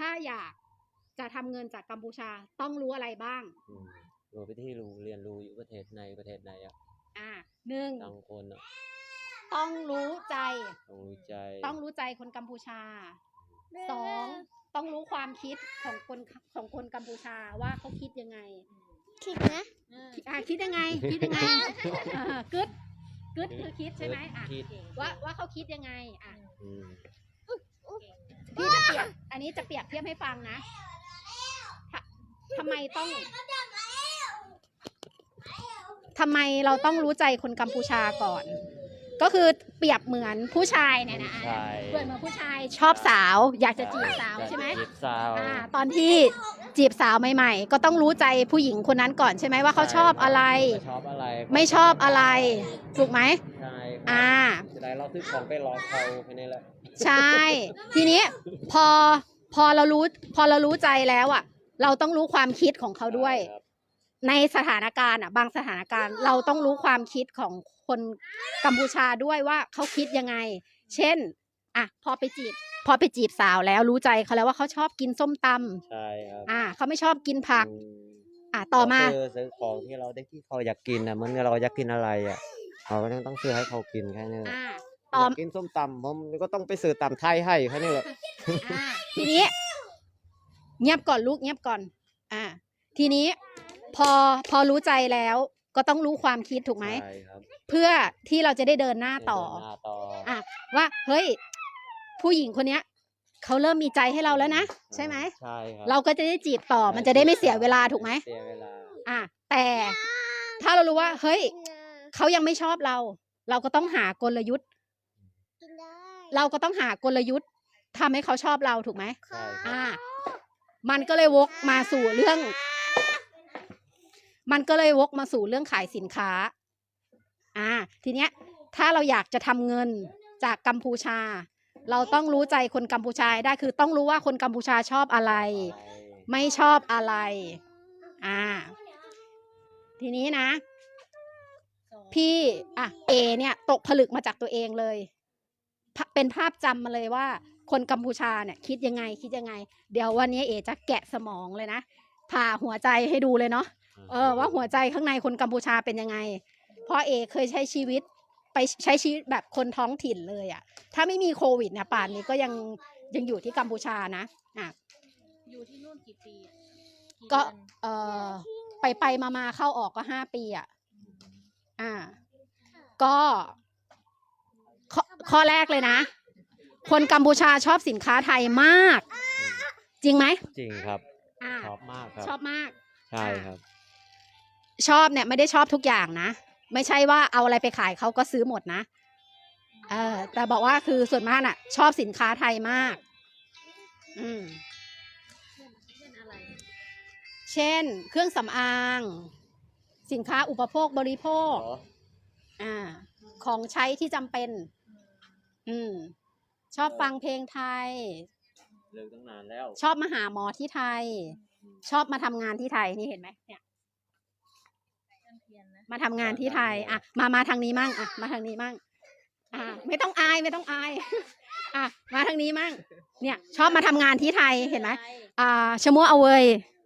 ถ้าอยากจะทำเงินจากกัมพูชาต้องรู้อะไรบ้างอืมรู้ไปที่รู้เรียนรู้อยู่ประเทศในประเทศไหนอะอ่าหนึ่งต่างคนอะต้องรู้ใจ ต้องรู้ใจ ต้องรู้ใจคนกัมพูชาสองต้องรู้ความคิดของคนของคนกัมพูชาว่าเขาคิดยังไง คิดนะอะคิดยังไง คิดยังไงเออกึดกึดคือคิดใช่ไหมอะคิดว่าว่าเขาคิดยังไงอะอืม พี่จะเปรียบอันนี้จะเปรียบเทียบให้ฟังนะทำทำไมต้องทำไมเราต้องรู้ใจคนกัมพูชาก่อน ก็คือเปรียบเหมือนผู้ชายเนี่ยนะใช่ เปรียบเหมือนผู้ชายชอบสาว อยากจะจีบสาวใช่ไหมจีบสาวอ่าตอนที่จีบสาวใหม่ๆ ก็ต้องรู้ใจผู้หญิงคนนั้นก่อนใช่ไหมว่าเขาชอบอะไรไม่ชอบอะไรไม่ชอบอะไร ถูกไหมใช่อ่า จะได้เราซื้อของไปรอเขาแค่นี้แหละ ใช่ ทีนี้พอพอเรารู้พอเรารู้ใจแล้วอะ เราต้องรู้ความคิดของเขาด้วยครับในสถานการณ์อะ บางสถานการณ์ เราต้องรู้ความคิดของคนกัมพูชาด้วยว่าเขาคิดยังไง เช่นอะพอไปจีบพอไปจีบสาวแล้วรู้ใจเขาแล้วว่าเขาชอบกินส้มตำใช่ครับอ่าเขาไม่ชอบกินผักอืมอะต่อมาก็คือซื้อของที่เราได้ที่เขาอยากกินอะเหมันเราอยากกินอะไรอะเราก็ต้องต้องซื้อให้เขากินแค่นี้แหละอ่า อต่อยากกินส้มตำผมก็ต้องไปซื้อตำไทยให้แค่นี้แหละ อ่าทีนี้ เงียบก่อนลูกเงียบก่อน อ่า ทีนี้พอพอรู้ใจแล้วก็ต้องรู้ความคิดถูกไหม ใช่ครับเพื่อที่เราจะได้เดินหน้าต่อ เดินหน้าต่ออะว่าเฮ้ย ผู้หญิงคนเนี้ยเขาเริ่มมีใจให้เราแล้วนะใช่ไหม ใช่ครับเราก็จะได้จีบต่อมันจะได้ไม่เสียเวลาถูกไหม เสียเวลาอะแต่ถ้าเรารู้ว่า เฮ้ย เขายังไม่ชอบเรา เราก็ต้องหากลยุทธ์ กินได้เราก็ต้องหากลยุทธ์ทำให้เขาชอบเราถูกไหม ใช่ครับ อ่า มันก็เลยวกมาสู่เรื่อง มันก็เลยวกมาสู่เรื่องขายสินค้า อ่า ทีเนี้ย ถ้าเราอยากจะทำเงินจากกัมพูชา เราต้องรู้ใจคนกัมพูชาให้ได้คือต้องรู้ว่าคนกัมพูชาชอบอะไร ไม่ชอบอะไร อ่า ทีนี้นะ พี่ อะ เอเนี่ย ตกผลึกมาจากตัวเองเลยภา เป็นภาพจำมาเลยว่า คนกัมพูชาเนี่ยคิดยังไงคิดยังไง เดี๋ยววันนี้เอจะแกะสมองเลยนะผ่าหัวใจให้ดูเลยเนาะเออว่าหัวใจข้างในคนกัมพูชาเป็นยังไง เพราะเอเคยใช้ชีวิตไปใช้ชีวิตแบบคนท้องถิ่นเลยอะ่ะ ถ้าไม่มีโควิดเนี่ยป่านนี้ก็ยังยังอยู่ที่กัมพูชานะอะอยู่ที่นู่นกี่ปีอะกี่ก็เดือนเออไปไปมามาเข้าออกก็ห้าปีอะอ่า ก็ ข้อข้อแรกเลยนะ คนกัมพูชาชอบสินค้าไทยมาก จริงไหมจริงครับ อ่าชอบมากครับ ชอบมาก ใช่ครับ ชอบเนี่ยไม่ได้ชอบทุกอย่างนะ ไม่ใช่ว่าเอาอะไรไปขายเขาก็ซื้อหมดนะ เออแต่บอกว่าคือส่วนมากน่ะ ชอบสินค้าไทยมาก อืมเช่นอะไรเช่นเครื่องสำอาง สินค้าอุปโภคบริโภค อ่า ของใช้ที่จำเป็น อืมชอบฟังเพลงไทย เลิกตั้งนานแล้ว ชอบมาหาหมอที่ไทย ชอบมาทำงานที่ไทยนี่เห็นไหมเนี่ยต้นเทียนนะมาทำงานที่ไทย อะ มามาทางนี้มั่งอะ มาทางนี้มั่งอ่าไม่ต้องอายไม่ต้องอาย อะ มาทางนี้มั่ง เนี่ย ชอบมาทำงานที่ไทยเห็นไหมอ่าชะมัวเอาเวย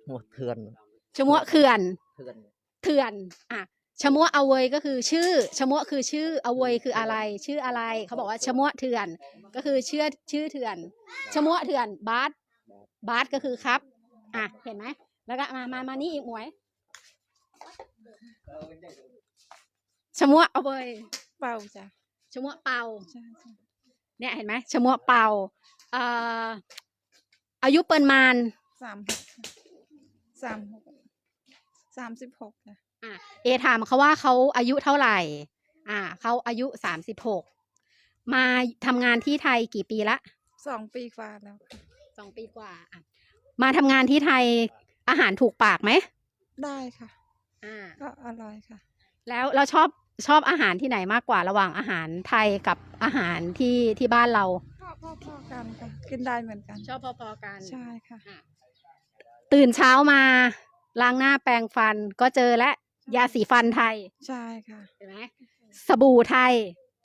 หมดเถื่อนชะมัวเขื่อน เถื่อน เถื่อน อะ ชะมัวเอาเวยก็คือชื่อชะมัวคือชื่อเอาเวยคืออะไร ชื่ออะไร เขาบอกว่าชะมัวเถื่อน ก็คือชื่อชื่อเถื่อนชะมัวเถื่อนบาสบาสก็คือครับ อะเห็นไหมแล้วก็มามามานี่อีกหมวยชะมัวเอาเวยเปล่าจ้ะชะมัวเป่าใช่ใช่เนี่ยเห็นไหมชะมัวเป่าเอ่ออายุเปินมานสามหกค่ะสามหกสามสิบหกจ้ะ อะเอถามเขาว่าเขาอายุเท่าไหร่ อ่าเขาอายุสามสิบหกมาทำงานที่ไทยกี่ปีละสองปีกว่าแล้วค่ะสองปีกว่าอะมาทำงานที่ไทยอาหารถูกปากไหมได้ค่ะ อ่า ก็อร่อยค่ะ แล้วเราชอบชอบอาหารที่ไหนมากกว่าระหว่างอาหารไทยกับอาหารที่ที่บ้านเราก็พอๆกันค่ะกินได้เหมือนกัน ชอบพอๆกัน ใช่ค่ะ ตื่นเช้ามาล้างหน้าแปรงฟันก็เจอและ ยาสีฟันไทยใช่ค่ะเห็นไหมสบู่ไทย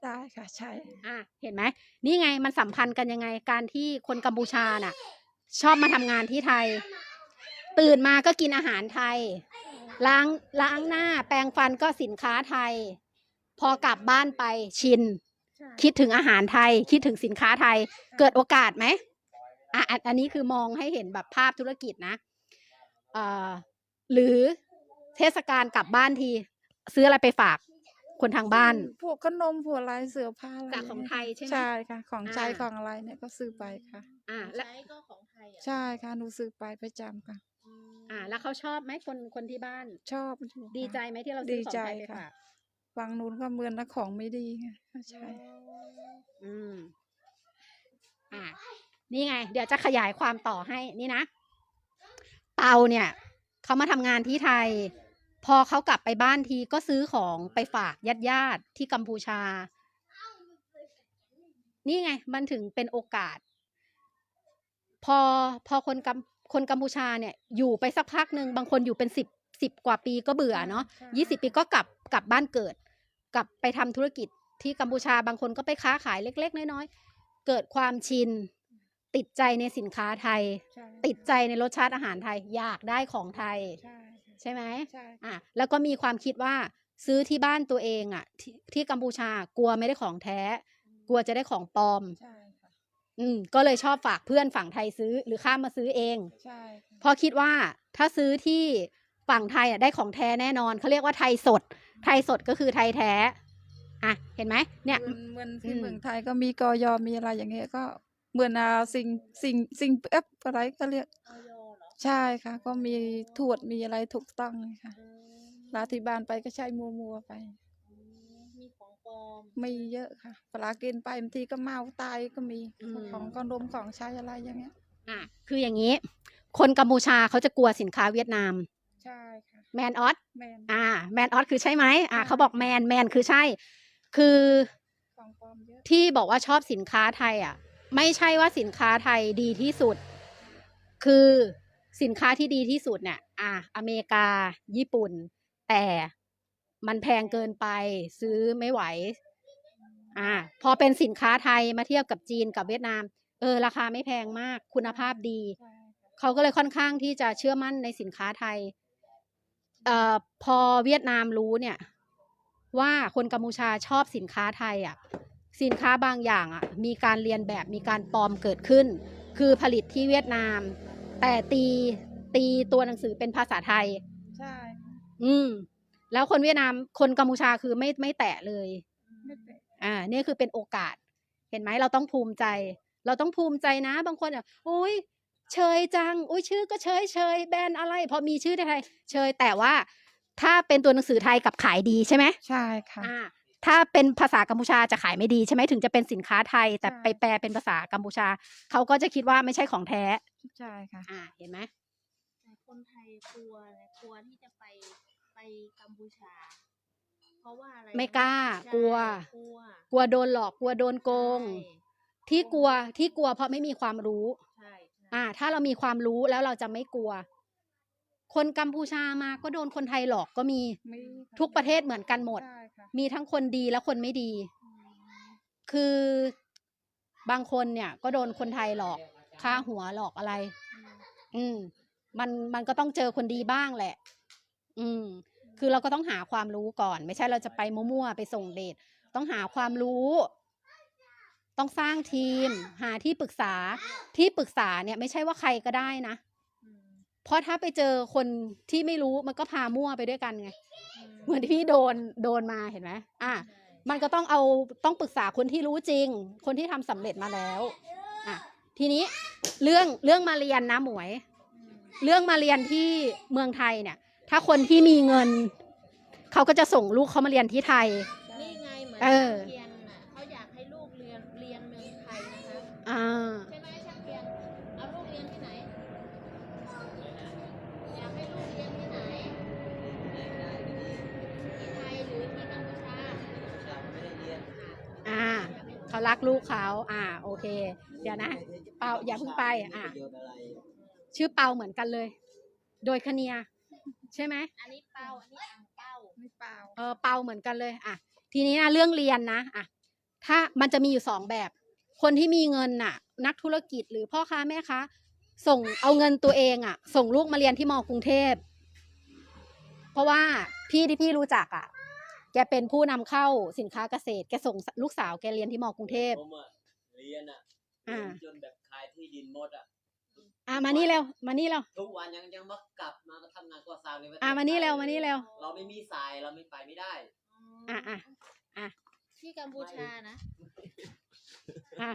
ได้ค่ะใช่อะเห็นไหมนี่ไงมันสัมพันธ์กันยังไงการที่คนกัมพูชาน่ะ ชอบมาทำงานที่ไทย ตื่นมาก็กินอาหารไทย ล้างล้างหน้าแปรงฟันก็สินค้าไทย พอกลับบ้านไปชิน ใช่คิดถึงอาหารไทย คิดถึงสินค้าไทย เกิดโอกาสไหมอะอันอันนี้คือมองให้เห็นแบบภาพธุรกิจนะเอ่อหรือ เทศกาลกลับบ้านที ซื้ออะไรไปฝากคนทางบ้าน พวกขนมพวกอะไรเสื้อผ้าอะไรจากของไทยใช่ไหมใช่ค่ะ ของใช้อ่าของอะไรเนี่ยก็ซื้อไปค่ะ อ่าของแล้วใช้ก็ของไทยอะใช่ค่ะหนูซื้อไปประจำค่ะอืมอ่า แล้วเขาชอบไหมคนคนที่บ้าน ชอบอยู่ค่ะดีใจไหมที่เราซื้อของไทยดีไปใจค่ะฝากฝั่งนู้นก็เหมือนนะของไม่ดีไงก็ใช่ อืม อ่า นี่ไง เดี๋ยวจะขยายความต่อให้นี่นะ เปาเนี่ย เขามาทำงานที่ไทย พอเขากลับไปบ้านทีก็ซื้อของไปฝากญาติญาติๆที่กัมพูชา นี่ไงมันถึงเป็นโอกาส พอพอคนกัมคนกัมพูชาเนี่ยอยู่ไปสักพักหนึ่งบางคนอยู่เป็นสิบสิบกว่าปีก็เบื่อเนาะใช่ยี่สิบปีก็กลับกลับบ้านเกิด กลับไปทำธุรกิจที่กัมพูชาบางคนก็ไปค้าขายเล็ก ๆ น้อยๆเกิดความชิน ติดใจในสินค้าไทยใช่ติดใจในรสชาติอาหารไทย อยากได้ของไทย ใช่ค่ะ ใช่ไหมใช่อะแล้วก็มีความคิดว่าซื้อที่บ้านตัวเองอะที่ที่กัมพูชากลัวไม่ได้ของแท้ กลัวจะได้ของปลอมใช่ค่ะอืมก็เลยชอบฝากเพื่อนฝั่งไทยซื้อหรือข้ามมาซื้อเองใช่ค่ะเพราะคิดว่าถ้าซื้อที่ฝั่งไทยอะได้ของแท้แน่นอนเขาเรียกว่าไทยสด ไทยสดก็คือไทยแท้อะเห็นไหมเนี่ยเหมือนเหมือนอืที่มเมืองไทยก็มีกอยมีอะไรอย่างเงี้ยก็เหมือนอาสิ่งสิ่งสิ่งเอฟอะไรก็เรียกออยเหรอ ใช่ค่ะ ก็มีถวดมีอะไรถูกต้องเลยค่ะอืมลาที่บ้านไปก็ใช้มัวมัวๆไปอืมมีของปลอม มีเยอะค่ะเวลากินไปบางทีก็เมาตายก็มีอืม ของกนมของใช้อะไรอย่างเงี้ย อะคืออย่างนี้ คนกัมพูชาเขาจะกลัวสินค้าเวียดนามใช่ค่ะแมนออสแมน อ่าแมนออสคือใช่ไหมอ่าใช่ เขาบอกแมนแมนคือใช่ คือของปลอมเยอะที่บอกว่าชอบสินค้าไทยอะ ไม่ใช่ว่าสินค้าไทยดีที่สุด คือ สินค้าที่ดีที่สุดเนี่ยอ่าอเมริกา ญี่ปุ่น แต่มันแพงเกินไปซื้อไม่ไหว อ่า พอเป็นสินค้าไทยมาเทียบกับจีนกับเวียดนาม เออ ราคาไม่แพงมาก คุณภาพดี เขาก็เลยค่อนข้างที่จะเชื่อมั่นในสินค้าไทย เอ่อ พอเวียดนามรู้เนี่ย ว่าคนกัมพูชาชอบสินค้าไทยอะ สินค้าบางอย่างอะ มีการเรียนแบบมีการปลอมเกิดขึ้น คือผลิตที่เวียดนาม แต่ตีตีตัวหนังสือเป็นภาษาไทย ใช่ค่ะอืม แล้วคนเวียดนามคนกัมพูชาคือไม่ไม่แตะเลยไม่เป็นอ่าเนี่ยคือเป็นโอกาส เห็นไหมเราต้องภูมิใจ เราต้องภูมิใจนะ บางคนอะโอ้ยเชยจังโอ้ยชื่อก็เชยเชยแบรนด์อะไร พอมีชื่อไทย เชยแต่ว่าถ้าเป็นตัวหนังสือไทยกับขายดีใช่ไหมใช่ค่ะอ่าถ้าเป็นภาษากัมพูชาจะขายไม่ดีใช่ไหมถึงจะเป็นสินค้าไทย แต่ใช่ไปแปลเป็นภาษากัมพูชาเขาก็จะคิดว่าไม่ใช่ของแท้ ใช่ค่ะ อ่าเห็นไหมแต่คนไทยกลัวนะกลัวที่จะไปไปกัมพูชา เพราะว่าอะไรไม่กล้า ใช่กลัว กลัวกลัวโดนหลอกกลัวโดนโกง ใช่ที่กลัวที่กลัวเพราะไม่มีความรู้ ใช่ใช่ อ่า ถ้าเรามีความรู้แล้วเราจะไม่กลัว คนกัมพูชามาก็โดนคนไทยหลอกก็มีมีค่ทุกประเทศเหมือนกันหมด ใช่ค่ะมีทั้งคนดีและคนไม่ดีอืมคือบางคนเนี่ยก็โดนคนไทยหลอก ค่าหัวหลอกอะไรอืมอืม มันมันก็ต้องเจอคนดีบ้างแหละ อืม คือเราก็ต้องหาความรู้ก่อน ไม่ใช่เราจะไปมั่วๆไปส่งเดทต้องหาความรู้ ต้องสร้างทีม หาที่ปรึกษาที่ปรึกษาเนี่ย ไม่ใช่ว่าใครก็ได้นะอืมเพราะถ้าไปเจอคนที่ไม่รู้มันก็พามั่วไปด้วยกันไงอืมเหมือนที่พี่โดนโดนมาเห็นไหมอะใช่มันก็ต้องเอาต้องปรึกษาคนที่รู้จริง คนที่ทำสำเร็จมาแล้ว อะ ทีนี้เรื่องเรื่องมาเรียนนะหมวยอืมเรื่องมาเรียนที่เมืองไทยเนี่ย ถ้าคนที่มีเงิน เขาก็จะส่งลูกเขามาเรียนที่ไทย นี่ไงเหมือนเออช่างเทียนน่ะเขาอยากให้ลูกเรียนเรียนเมืองไทยนะคะอ่า ใช่ไหมช่างเทียนเอาลูกเรียนที่ไหนอยากให้ลูกเรียนที่ไหนที่ไทยหรือที่กัมพูชาอ่าเขารักลูกเขา อ่า โอเค เดี๋ยวนะ เปาอย่าเพิ่งไปอ่าชื่อเปาเหมือนกันเลย โดยคเนีย ใช่ไหมอันนี้เป้าอันนี้อ่างเป้าไม่เปล่าเออเปาเหมือนกันเลยอะทีนี้นะเรื่องเรียนนะอะถ้ามันจะมีอยู่สองแบบ คนที่มีเงินน่ะ นักธุรกิจหรือพ่อค้าแม่ค้าส่งเอาเงินตัวเองอะส่งลูกมาเรียนที่มกรุงเทพ เพราะว่าพี่ที่พี่รู้จักอะแกเป็นผู้นำเข้าสินค้าเกษตร แกส่งลูกสาวแกเรียนที่มกรุงเทพ ผมอะเรียนอะอ่าจนแบบขายที่ดินหมดอะอะมานี่เร็วมานี่เร็วทุกวันยังยังมากลับมามาทำงานก่อสร้างในประเทศอะมานี่ไทยเร็วมานี่เร็วเราไม่มีสายเราไม่ไปไม่ได้ อะอะที่กัมพูชานะอะ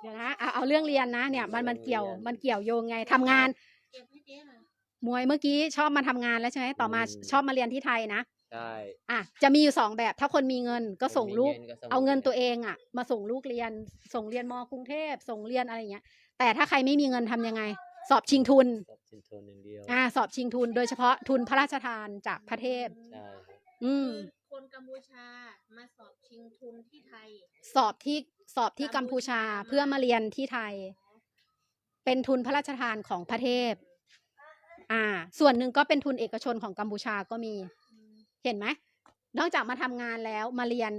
เดี๋ยวนะเอาเอาเรื่องเรียนนะเนี่ยมันมันเกี่ยวมันเกี่ยวโยงไงทำงาน เก็บให้เจ๊หน่อยมวยเมื่อกี้ชอบมาทำงานแล้วใช่ไหมต่อมาอืมชอบมาเรียนที่ไทยนะ ใช่ อะจะมีอยู่สองแบบ ถ้าคนมีเงินก็ส่งลูก คนมีก็ส่เอาเงินตัวเองอะ มาส่งลูกเรียน ส่งเรียนมกรุงเทพส่งเรียนอะไรอย่างเงี้ย แต่ถ้าใครไม่มีเงินทำยังไง สอบชิงทุนสอบชิงทุนอย่างเดียวอ่า สอบชิงทุน โดยเฉพาะทุนพระราชทานจากพระเทพ ใช่ครับอืมคือคนกัมพูชามาสอบชิงทุนที่ไทย สอบที่สอบที่กัมพูชาเพื่อมาเรียนที่ไทย เป็นทุนพระราชทานของพระเทพ อ่า ส่วนหนึ่งก็เป็นทุนเอกชนของกัมพูชาก็มี เห็นไหมนอกจากมาทำงานแล้วมาเรียน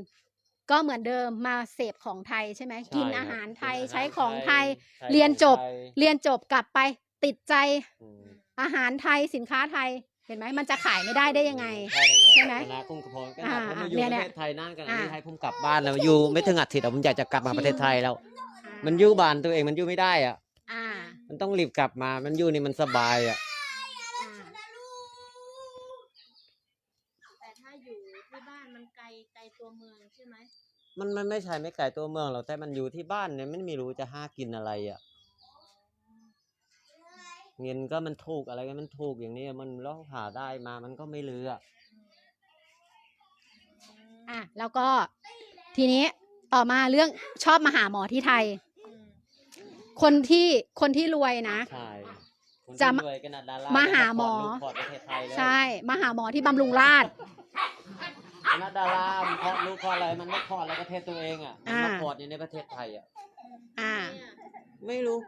ก็เหมือนเดิมมาเสพของไทยใช่ไหมใช่กินครับอาหารไทยกินอาหารใช้ของไทยใช้เรียนของจบไทยเรียนจบกลับไปติดใจอืมอาหารไทยสินค้าไทยเห็นไหมมันจะขายไม่ได้ได้ยังไง ใช่ไหมคณะคุ้มกระพงก็อ่าผมมาอยู่เนี่ปยระเนี่ยเทศไทยนั่นกันอ่านี่ให้ผมกลับบ้านแล้วอยู่ไม่ถึงอาทิตย์อะผมอยากจะกลับมาชิงประเทศไทยแล้วอ่ามันอยู่บ้านตัวเองมันอยู่ไม่ได้อะอ่ามันต้องรีบกลับมามันอยู่นี่มันสบายอะ อ่า แต่ถ้าอยู่ที่บ้านมันไกลไกลตัวเมืองใช่ไหม มันมันไม่ใช่ไม่ไกลตัวเมืองหรอกแต่มันอยู่ที่บ้านเนี่ยมันไม่รู้จะหากินอะไรอะ เงินก็มันถูกอะไรก็มันถูกอย่างนี้มันเราหาได้มามันก็ไม่เหลืออะแล้วก็ทีนี้ต่อมาเรื่องชอบมาหาหมอที่ไทยอืมคนที่คนที่รวยนะ ใช่คนจะที่มา รวยกันนะดารามามาหาหมอพอร์ตประเทศไทยเลย ใช่ มาหาหมอที่บำรุงราษฎร์ คณะดารามันพอร์ตลูกพอร์ตอะไรมันไม่พอร์ตอะไรประเทศตัวเองอะมันมาอ่าพอร์ตอยู่ในประเทศไทยอะอ่าเนี่ยไม่รู้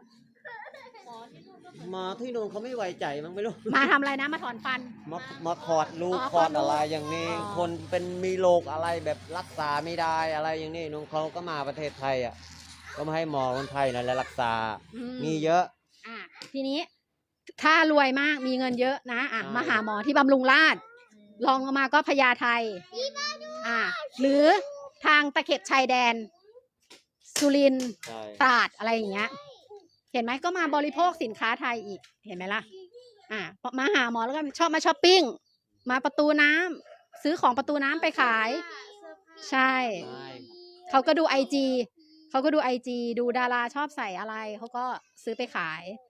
หมอที่นู่นก็เหมือนหมาที่นู่นเขาไม่ไว้ใจมั้งไม่รู้มาทำอะไรนะ มาถอนฟัน มามาคอร์ดลูกอ๋อคอร์ดคลอดลูกอะไรอย่างนี้ อ๋อ คนเป็นมีโรคอะไรแบบรักษาไม่ได้อะไรอย่างนี้นุ่งเขาก็มาประเทศไทยอะก็มาให้หมอคนไทยนั่นแหละรักษา อืมีเยอะ อะทีนี้ ถ้ารวยมากมีเงินเยอะนะอะใช่ มาหาหมอที่บำรุงราษฎร์ ลองลงมาก็พญาไทอะหรือทางตะเข็บชายแดน สุรินทร์ใช่ตราดอะไรอย่างเงี้ย เห็นไหมก็มาบริโภคสินค้าไทยอีกเห็นไหมล่ะ อะพอมาหาหมอแล้วก็ชอบมาช้อปปิ้ง มาประตูน้ำซื้อของประตูน้ำไปขายเสื้อผ้าใช่ ใช่เขาก็ดูไอจีเขาก็ดูไอจีดูดาราชอบใส่อะไร เขาก็ซื้อไปขายเ